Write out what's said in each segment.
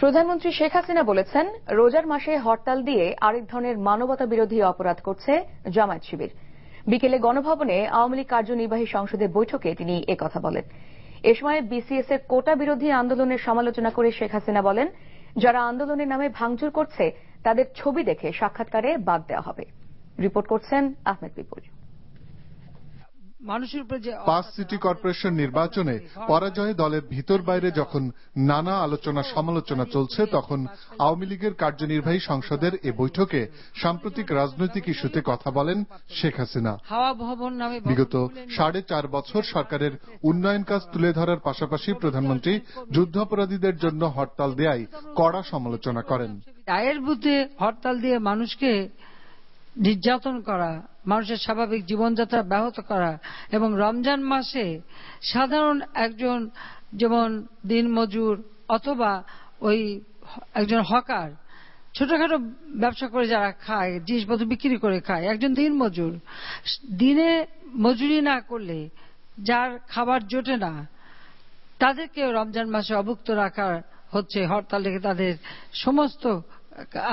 প্রধানমন্ত্রী শেখ হাসিনা বলেছেন, রোজার মাসে হরতাল দিয়ে আরেক ধরনের মানবতা বিরোধী অপরাধ করছে জামায়াত শিবির। বিকেলে গণভবনে আওয়ামী লীগ কার্যনির্বাহী সংসদের বৈঠকে তিনি একথা বলেন। এ সময় বিসিএস এর কোটা বিরোধী আন্দোলনের সমালোচনা করে শেখ হাসিনা বলেন, যারা আন্দোলনের নামে ভাঙচুর করছে, তাদের ছবি দেখে সাক্ষাৎকারে বাদ দেওয়া হবে। রিপোর্ট করছেন আহমেদ বিপুল। মানুষের উপরে যে পাঁচ সিটি কর্পোরেশন নির্বাচনে পরাজয়ে দলের ভিতর বাইরে যখন নানা আলোচনা সমালোচনা চলছে তখন আওয়ামী লীগের কার্যনির্বাহী সংসদের এ বৈঠকে সাম্প্রতিক রাজনৈতিক ইস্যুতে কথা বলেন শেখ হাসিনা। হাওয়া ভবন নামে বিগত সাড়ে চার বছর সরকারের উন্নয়ন কাজ তুলে ধরার পাশাপাশি প্রধানমন্ত্রী যুদ্ধাপরাধীদের জন্য হরতাল দেয়াই কড়া সমালোচনা করেন। বুথে হরতাল দিয়ে মানুষকে নির্যাতন করা, মানুষের স্বাভাবিক জীবনযাত্রা ব্যাহত করা এবং রমজান মাসে সাধারণ একজন যেমন দিনমজুর অথবা ওই একজন হকার, ছোটখাটো ব্যবসা করে যারা খায়, জিনিসপত্র বিক্রি করে খায়, একজন দিন মজুর দিনে মজুরি না করলে যার খাবার জোটে না তাদেরকে রমজান মাসে অভুক্ত রাখা হচ্ছে, হরতাল রেখে তাদের সমস্ত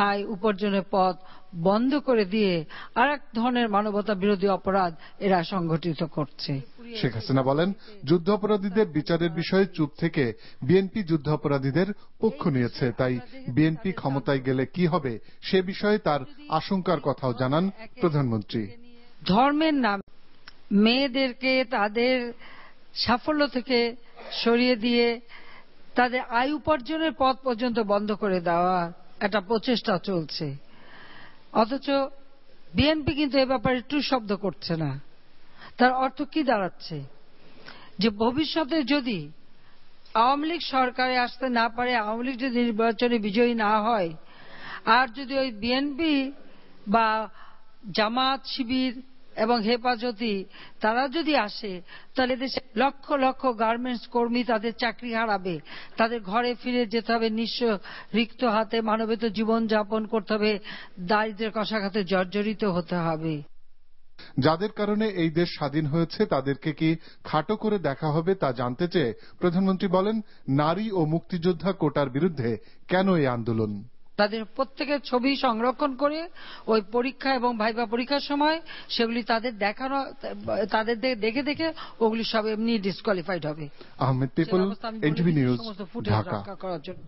আয় উপার্জনের পথ বন্ধ করে দিয়ে আর এক ধরনের মানবতা বিরোধী অপরাধ এরা সংঘটিত করছে। শেখ হাসিনা বলেন যুদ্ধাপরাধীদের বিচারের বিষয়ে চুপ থেকে বিএনপি যুদ্ধাপরাধীদের পক্ষ নিয়েছে। তাই বিএনপি ক্ষমতায় গেলে কি হবে সে বিষয়ে তার আশঙ্কার কথাও জানান প্রধানমন্ত্রী। ধর্মের নাম মেয়েদেরকে তাদের সাফল্য থেকে সরিয়ে দিয়ে তাদের আয় উপার্জনের পথ পর্যন্ত বন্ধ করে দেওয়া একটা প্রচেষ্টা চলছে। অথচ বিএনপি কিন্তু এ ব্যাপারে টু শব্দ করছে না। তার অর্থ কি দাঁড়াচ্ছে? যে ভবিষ্যতে যদি আওয়ামী লীগ সরকারে আসতে না পারে, আওয়ামী লীগ যদি নির্বাচনে বিজয়ী না হয়, আর যদি ওই বিএনপি বা জামাত শিবির এবং হেফাজতি, তারা যদি আসে, তাহলে দেশে লক্ষ লক্ষ গার্মেন্টস কর্মী তাদের চাকরি হারাবে। তাদের ঘরে ফিরে যেতে হবে, নিঃস্ব রিক্ত হাতে মানবিত জীবন যাপন করতে হবে, দারিদ্রের কষাঘাতে জর্জরিত হতে হবে। যাদের কারণে এই দেশ স্বাধীন হয়েছে, তাদেরকে কি খাটো করে দেখা হবে তা জানতে চেয়ে প্রধানমন্ত্রী বলেন, নারী ও মুক্তিযোদ্ধা কোটার বিরুদ্ধে কেন এই আন্দোলন? তাদের প্রত্যেকের ছবি সংরক্ষণ করে ওই পরীক্ষা এবং ভাইবা পরীক্ষার সময় সেগুলি তাদের দেখানো তাদের দেখে দেখে ওগুলি সব এমনি ডিসকোয়ালিফাইড হবে। Ahmed people NTV news Dhaka. করার জন্য।